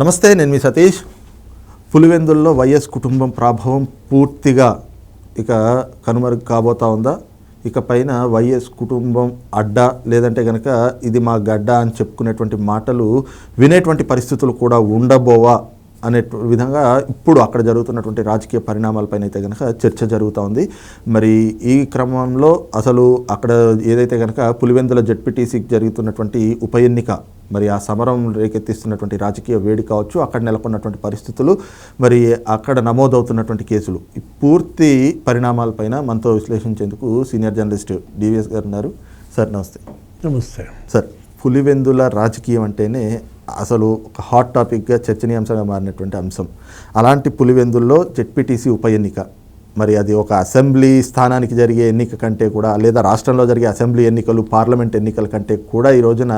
నమస్తే నేను మీ సతీష్. పులివెందుల్లో వైఎస్ కుటుంబం ప్రభావం పూర్తిగా ఇక కనుమరుగు కాబోతా ఉందా? ఇక పైన వైఎస్ కుటుంబం అడ్డా లేదంటే కనుక ఇది మా గడ్డ అని చెప్పుకునేటువంటి మాటలు వినేటువంటి పరిస్థితులు కూడా ఉండబోవా? అనే విధంగా ఇప్పుడు అక్కడ జరుగుతున్నటువంటి రాజకీయ పరిణామాలపైన అయితే కనుక చర్చ జరుగుతూ ఉంది. మరి ఈ క్రమంలో అసలు అక్కడ ఏదైతే కనుక పులివెందుల జడ్పీటీసీకి జరుగుతున్నటువంటి ఉప ఎన్నిక మరి ఆ సమరం రేకెత్తిస్తున్నటువంటి రాజకీయ వేడి కావచ్చు అక్కడ నెలకొన్నటువంటి పరిస్థితులు మరి అక్కడ నమోదవుతున్నటువంటి కేసులు ఈ పూర్తి పరిణామాలపైన మనతో విశ్లేషించేందుకు సీనియర్ జర్నలిస్ట్ డివిఎస్ గారు ఉన్నారు. సార్ నమస్తే. నమస్తే. సార్ పులివెందుల రాజకీయం అంటేనే అసలు ఒక హాట్ టాపిక్గా చర్చనీయాంశంగా మారినటువంటి అంశం. అలాంటి పులివెందుల్లో జెడ్పీటీసీ ఉప ఎన్నిక. మరి అది ఒక అసెంబ్లీ స్థానానికి జరిగే ఎన్నిక కంటే కూడా లేదా రాష్ట్రంలో జరిగే అసెంబ్లీ ఎన్నికలు పార్లమెంట్ ఎన్నికల కంటే కూడా ఈ రోజున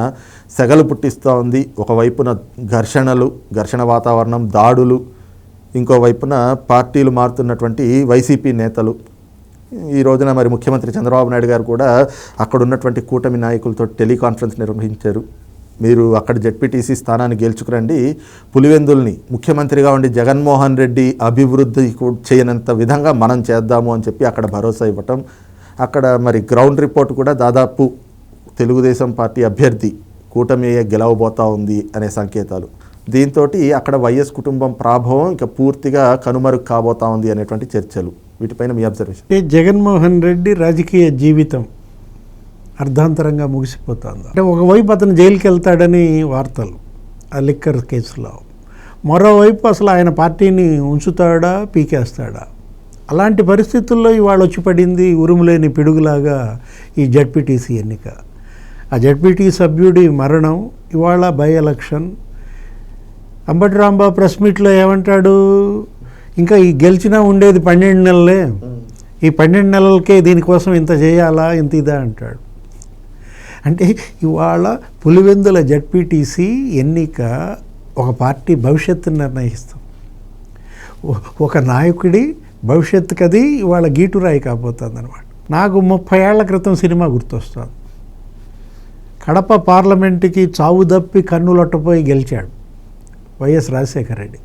సెగలు పుట్టిస్తూ ఉంది. ఒకవైపున ఘర్షణలు ఘర్షణ వాతావరణం దాడులు ఇంకోవైపున పార్టీలు మారుతున్నటువంటి వైసీపీ నేతలు. ఈ రోజున మరి ముఖ్యమంత్రి చంద్రబాబు నాయుడు గారు కూడా అక్కడ ఉన్నటువంటి కూటమి నాయకులతో టెలికాన్ఫరెన్స్ నిర్వహించారు. మీరు అక్కడ జెడ్పీటీసీ స్థానాన్ని గెలుచుకురండి. పులివెందుల్ని ముఖ్యమంత్రిగా ఉండి జగన్మోహన్ రెడ్డి అభివృద్ధి చేయనంత విధంగా మనం చేద్దాము అని చెప్పి అక్కడ భరోసా ఇవ్వటం. అక్కడ మరి గ్రౌండ్ రిపోర్ట్ కూడా దాదాపు తెలుగుదేశం పార్టీ అభ్యర్థి కూటమి గెలవబోతా ఉంది అనే సంకేతాలు. దీంతో అక్కడ వైఎస్ కుటుంబం ప్రాభవం ఇంకా పూర్తిగా కనుమరుగు కాబోతా ఉంది అనేటువంటి చర్చలు. వీటిపైన మీ అబ్జర్వేషన్ అంటే జగన్మోహన్ రెడ్డి రాజకీయ జీవితం అర్ధాంతరంగా ముగిసిపోతుంది. అంటే ఒకవైపు అతను జైలుకి వెళ్తాడని వార్తలు ఆ లిక్కర్ కేసులో. మరోవైపు అసలు ఆయన పార్టీని ఉంచుతాడా పీకేస్తాడా? అలాంటి పరిస్థితుల్లో ఇవాళ వచ్చి పడింది ఉరుములేని పిడుగులాగా ఈ జడ్పీటీసీ ఎన్నిక. ఆ జడ్పీటీ సభ్యుడి మరణం ఇవాళ by election Ambati Rambabu press మీట్లో ఏమంటాడు? ఇంకా ఈ గెలిచినా ఉండేది పన్నెండు నెలలే. ఈ పన్నెండు నెలలకే దీనికోసం ఇంత చేయాలా ఇంత ఇదా అంటాడు. అంటే ఇవాళ పులివెందుల జడ్పీటీసీ ఎన్నిక ఒక పార్టీ భవిష్యత్తును నిర్ణయిస్తాం. ఒక నాయకుడి భవిష్యత్తుకి అది ఇవాళ గీటురాయి కాబోతుంది అనమాట నాకు ముప్పై ఏళ్ళ క్రితం సినిమా గుర్తొస్తుంది. కడప పార్లమెంటుకి చావు దప్పి కన్నులొట్టపోయి గెలిచాడు. వైఎస్ రాజశేఖర రెడ్డి.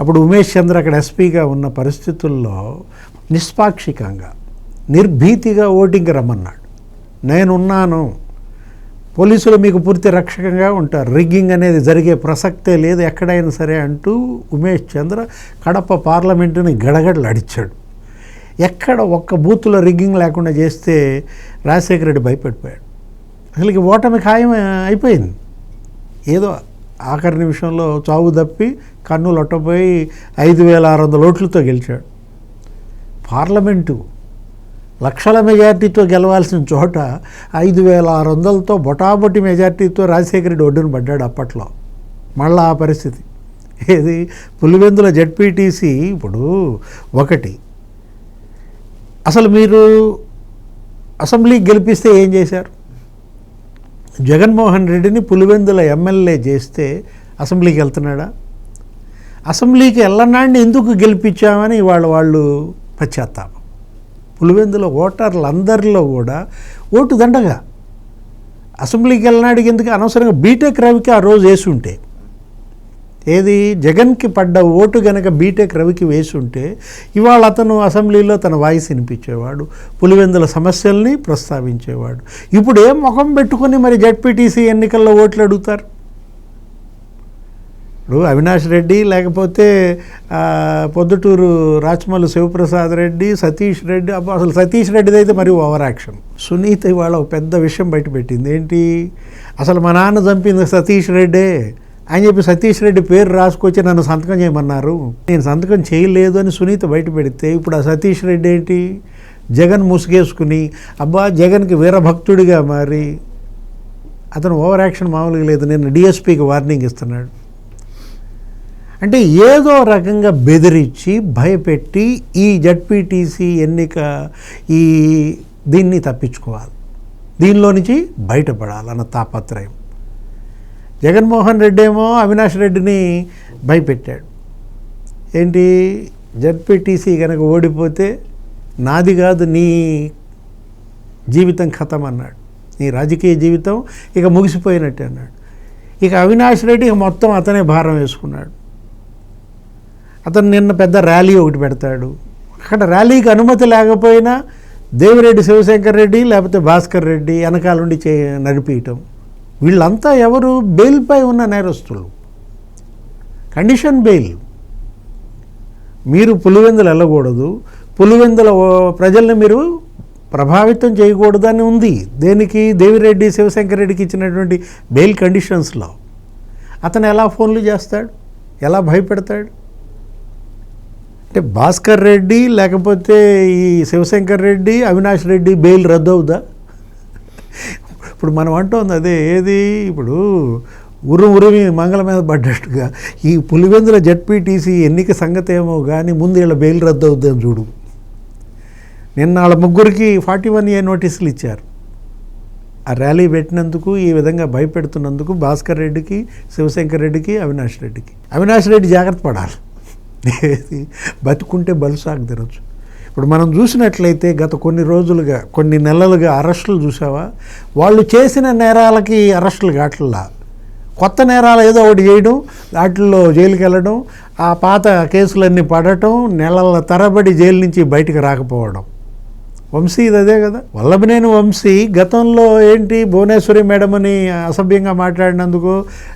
అప్పుడు ఉమేష్ చంద్ర అక్కడ ఎస్పీగా ఉన్న పరిస్థితుల్లో నిష్పాక్షికంగా నిర్భీతిగా ఓటింగ్కి రమ్మన్నాడు. నేనున్నాను. పోలీసులు మీకు పూర్తి రక్షకంగా ఉంటారు. రిగ్గింగ్ అనేది జరిగే ప్రసక్తే లేదు ఎక్కడైనా సరే అంటూ ఉమేష్ చంద్ర కడప పార్లమెంటుని గడగడలు అడిచాడు ఎక్కడ ఒక్క బూత్లో రిగ్గింగ్ లేకుండా చేస్తే రాజశేఖర రెడ్డి భయపడిపోయాడు. అసలుకి ఓటమి ఖాయం అయిపోయింది. ఏదో ఆఖరి నిమిషంలో చావు తప్పి కన్ను లొట్టపోయి ఐదు వేల ఆరు వందల ఓట్లతో గెలిచాడు. పార్లమెంటు లక్షల మెజార్టీతో గెలవాల్సిన చోట ఐదు వేల ఆరు వందలతో బొటాబొటి మెజార్టీతో రాజశేఖర రెడ్డి ఒడ్డున పడ్డాడు అప్పట్లో. మళ్ళా ఆ పరిస్థితి. ఏది? పులివెందుల జడ్పీటీసీ ఇప్పుడు ఒకటి. అసలు మీరు అసెంబ్లీకి గెలిపిస్తే ఏం చేశారు? జగన్మోహన్ రెడ్డిని పులివెందుల ఎమ్మెల్యే చేస్తే అసెంబ్లీకి వెళ్తున్నాడా? అసెంబ్లీకి వెళ్ళనాడిని ఎందుకు గెలిపించామని ఇవాళ వాళ్ళు పశ్చాత్తాపం. పులివెందుల ఓటర్లందరిలో కూడా ఓటు దండగా. అసెంబ్లీకి వెళ్ళనాడికి ఎందుకు అనవసరంగా బీటెక్ రవికి ఆ రోజు వేసి ఉంటే ఏది? జగన్కి పడ్డ ఓటు గనక బీటెక్ రవికి వేసి ఉంటే ఇవాళ అతను అసెంబ్లీలో తన వాయిస్ వినిపించేవాడు పులివెందుల సమస్యల్ని ప్రస్తావించేవాడు. ఇప్పుడు ఏం ముఖం పెట్టుకొని మరి జడ్పీటీసీ ఎన్నికల్లో ఓట్లు అడుగుతారు? ఇప్పుడు అవినాష్ రెడ్డి లేకపోతే పొద్దుటూరు రాచమల్లు శివప్రసాద్ రెడ్డి సతీష్ రెడ్డి అబ్బా అసలు సతీష్ రెడ్డిది అయితే మరి ఓవర్ యాక్షన్ సునీత ఇవాళ ఒక పెద్ద విషయం బయటపెట్టింది ఏంటి? అసలు మా నాన్న చంపింది సతీష్ రెడ్డే. అని చెప్పి సతీష్ రెడ్డి పేరు రాసుకొచ్చి నన్ను సంతకం చేయమన్నారు. నేను సంతకం చేయలేదు అని సునీత బయట పెడితే ఇప్పుడు ఆ సతీష్ రెడ్డి ఏంటి? జగన్ ముసుగేసుకుని అబ్బా జగన్కి వీరభక్తుడిగా మారి అతను ఓవర్ యాక్షన్ మామూలుగా లేదు నేను డిఎస్పీకి వార్నింగ్ ఇస్తున్నాడు. అంటే ఏదో రకంగా బెదిరించి భయపెట్టి ఈ జడ్పీటీసీ ఎన్నిక ఈ దీన్ని తప్పించుకోవాలి. దీనిలో నుంచి బయటపడాలన్న తాపత్రయం. జగన్మోహన్ రెడ్డి ఏమో అవినాష్ రెడ్డిని భయపెట్టాడు. ఏంటి? జడ్పీటీసీ కనుక ఓడిపోతే నాది కాదు నీ జీవితం ఖతం అన్నాడు. నీ రాజకీయ జీవితం ఇక ముగిసిపోయినట్టే అన్నాడు. ఇక అవినాష్ రెడ్డి ఇక మొత్తం అతనే భారం వేసుకున్నాడు. అతను నిన్న పెద్ద ర్యాలీ ఒకటి పెడతాడు. అక్కడ ర్యాలీకి అనుమతి లేకపోయినా దేవిరెడ్డి శివశంకర్ రెడ్డి లేకపోతే భాస్కర్ రెడ్డి వెనకాల నుండి చే నడిపించటం వీళ్ళంతా ఎవరు? బెయిల్పై ఉన్న నేరస్తులు. Condition bail. మీరు పులివెందులు వెళ్ళకూడదు. పులివెందుల ప్రజల్ని మీరు ప్రభావితం చేయకూడదని ఉంది. దేనికి? దేవిరెడ్డి శివశంకర్ రెడ్డికి ఇచ్చినటువంటి బెయిల్ కండిషన్స్లో అతను ఎలా ఫోన్లు చేస్తాడు? ఎలా భయపెడతాడు? అంటే భాస్కర్ రెడ్డి లేకపోతే ఈ శివశంకర్ రెడ్డి అవినాష్ రెడ్డి బెయిల్ రద్దు అవుదా ఇప్పుడు మనం అంటోంది అదే ఏది? ఇప్పుడు ఉరు ఉరిమి మంగళ మీద పడ్డట్టుగా. ఈ పులివెందుల జడ్పీటీసీ ఎన్నిక సంగతి ఏమో కానీ ముందు వీళ్ళ బెయిల్ రద్దు అవుద్దని చూడు. నిన్న వాళ్ళ ముగ్గురికి ఫార్టీ వన్ ఏ నోటీసులు ఇచ్చారు. ఆ ర్యాలీ పెట్టినందుకు ఈ విధంగా భయపెడుతున్నందుకు భాస్కర్ రెడ్డికి శివశంకర్ రెడ్డికి అవినాష్ రెడ్డికి. అవినాష్ రెడ్డి జాగ్రత్త పడాలి. బతుకుంటే బలుసాగు తినొచ్చు. ఇప్పుడు మనం చూసినట్లయితే గత కొన్ని రోజులుగా కొన్ని నెలలుగా అరెస్టులు చూసావా వాళ్ళు చేసిన నేరాలకి అరెస్టులు కావట్లా కొత్త నేరాలు ఏదో ఒకటి చేయడం వాటిల్లో జైలుకి వెళ్ళడం ఆ పాత కేసులన్నీ పడటం నెలల తరబడి జైలు నుంచి బయటికి రాకపోవడం. వంశీ ఇది అదే కదా? వల్లభనేని వంశీ గతంలో ఏంటి భువనేశ్వరి మేడమని అసభ్యంగా మాట్లాడినందుకు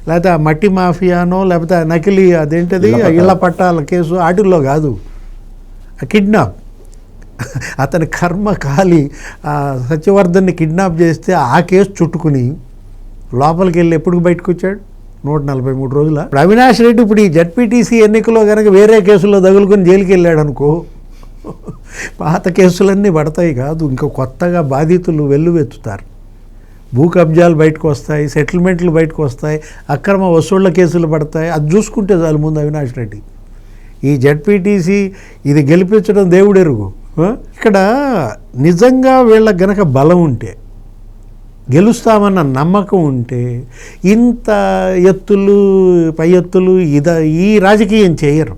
లేకపోతే ఆ మట్టి మాఫియానో లేకపోతే నకిలీ అదేంటిది? ఇళ్ళ పట్టాలు. ఇళ్ళ పట్టాల కేసు వాటిల్లో కాదు. ఆ కిడ్నాప్. అతని కర్మ కాలి సత్యవర్ధన్ని కిడ్నాప్ చేస్తే ఆ కేసు చుట్టుకుని లోపలికి వెళ్ళి ఎప్పుడు బయటకు వచ్చాడు నూట నలభై మూడు రోజుల? అవినాష్ రెడ్డి ఇప్పుడు ఈ జడ్పీటీసీ ఎన్నికలో కనుక వేరే కేసుల్లో తగులుకొని జైలుకి వెళ్ళాడు అనుకో పాత కేసులన్నీ పడతాయి కాదు. ఇంకా కొత్తగా బాధితులు వెల్లువెత్తుతారు. భూ కబ్జాలు బయటకు వస్తాయి సెటిల్మెంట్లు బయటకు వస్తాయి అక్రమ వసూళ్ళ కేసులు పడతాయి. అది చూసుకుంటే చాలు ముందు అవినాష్ రెడ్డి. ఈ జడ్పీటీసీ ఇది గెలిపించడం దేవుడెరుగు. ఇక్కడ నిజంగా వీళ్ళ గనక బలం ఉంటే గెలుస్తామన్న నమ్మకం ఉంటే ఇంత ఎత్తులు పై ఎత్తులు ఇద ఈ రాజకీయం చేయరు.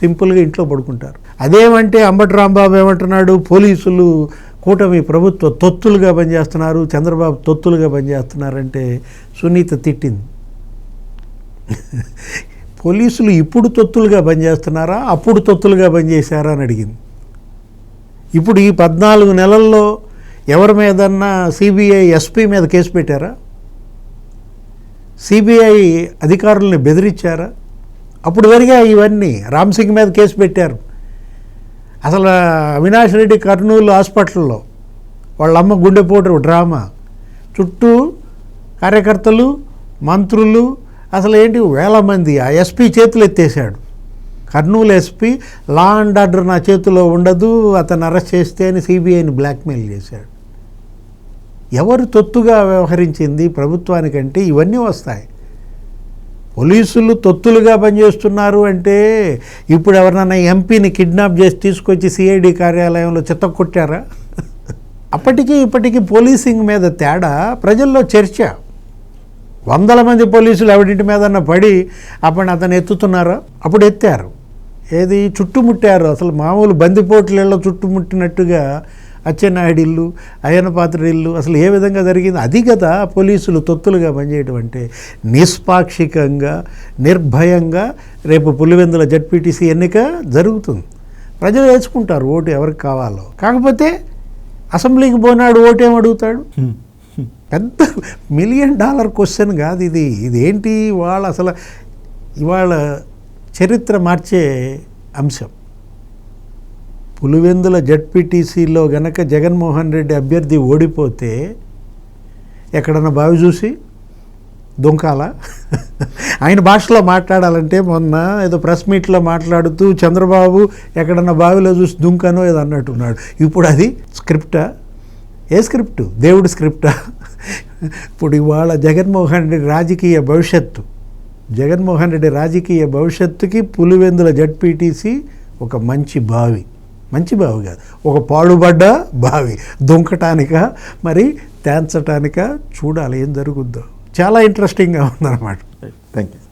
సింపుల్గా ఇంట్లో పడుకుంటారు. అదేమంటే అంబటి రాంబాబు ఏమంటున్నాడు? పోలీసులు కూటమి ప్రభుత్వ తొత్తులుగా పనిచేస్తున్నారు చంద్రబాబు తొత్తులుగా పనిచేస్తున్నారంటే సునీత తిట్టింది. పోలీసులు ఇప్పుడు తొత్తులుగా పనిచేస్తున్నారా? అప్పుడు తొత్తులుగా పనిచేశారా అని అడిగింది. ఇప్పుడు ఈ పద్నాలుగు నెలల్లో ఎవరి మీదన్నా సిబిఐ ఎస్పీ మీద కేసు పెట్టారా? సిబిఐ అధికారుల్ని బెదిరించారా? అప్పుడు జరిగా ఇవన్నీ. రామ్ సింగ్ మీద కేసు పెట్టారు. అసలు అవినాష్ రెడ్డి కర్నూలు హాస్పిటల్లో వాళ్ళ అమ్మ గుండెపోటు డ్రామా. చుట్టూ కార్యకర్తలు మంత్రులు అసలు ఏంటి వేల మంది ఆ ఎస్పీ చేతులు ఎత్తేసాడు Kurnool SP law and order నా చేతిలో ఉండదు అతను అరెస్ట్ చేస్తే అని సిబిఐని బ్లాక్మెయిల్ చేశాడు. ఎవరు తొత్తుగా వ్యవహరించింది ప్రభుత్వానికంటే ఇవన్నీ వస్తాయి. పోలీసులు తొత్తులుగా పనిచేస్తున్నారు అంటే ఇప్పుడు ఎవరినైనా ఎంపీని కిడ్నాప్ చేసి తీసుకొచ్చి సిఐడి కార్యాలయంలో చెత్త కొట్టారా అప్పటికి ఇప్పటికీ పోలీసింగ్ మీద తేడా ప్రజల్లో చర్చ. వందల మంది పోలీసులు ఎవడింటి మీదన్నా పడి అప్పుడు అతను ఎత్తుతున్నారు? అప్పుడు ఎత్తారు. ఏది చుట్టుముట్టారు? అసలు మామూలు బందిపోట్లలో చుట్టుముట్టినట్టుగా అచ్చెన్నాయుడు ఇల్లు అయ్యన్న పాత్ర ఇల్లు అసలు ఏ విధంగా జరిగింది? అది కదా పోలీసులు తొత్తులుగా పనిచేయటం అంటే నిష్పాక్షికంగా నిర్భయంగా రేపు పులివెందుల జడ్పీటీసీ ఎన్నిక జరుగుతుంది. ప్రజలు వేసుకుంటారు ఓటు ఎవరికి కావాలో. కాకపోతే అసెంబ్లీకి పోనాడు ఓటేం అడుగుతాడు? పెద్ద మిలియన్ డాలర్ క్వశ్చన్ కాదు ఇది. ఇదేంటి వాళ్ళ అసలు ఇవాళ చరిత్ర మార్చే అంశం. పులివెందుల జడ్పీటీసీలో గనక జగన్మోహన్ రెడ్డి అభ్యర్థి ఓడిపోతే ఎక్కడన్నా బావి చూసి దొంకాల? ఆయన భాషలో మాట్లాడాలంటే మొన్న ఏదో ప్రెస్ మీట్లో మాట్లాడుతూ చంద్రబాబు ఎక్కడన్నా బావిలో చూసి దుంకనో ఏదో అన్నట్టున్నాడు. ఇప్పుడు అది స్క్రిప్టా? ఏ స్క్రిప్టు? దేవుడి స్క్రిప్టా? ఇప్పుడు ఇవాళ జగన్మోహన్ రెడ్డి రాజకీయ భవిష్యత్తు. జగన్మోహన్ రెడ్డి రాజకీయ భవిష్యత్తుకి పులివెందుల జడ్పీటీసీ ఒక మంచి బావి. మంచి బావి కాదు. ఒక పాడుబడ్డ బావి. దుంకటానిక మరి తేంచటానిక చూడాలి ఏం జరుగుద్దో. చాలా ఇంట్రెస్టింగ్గా ఉందన్నమాట. Thank you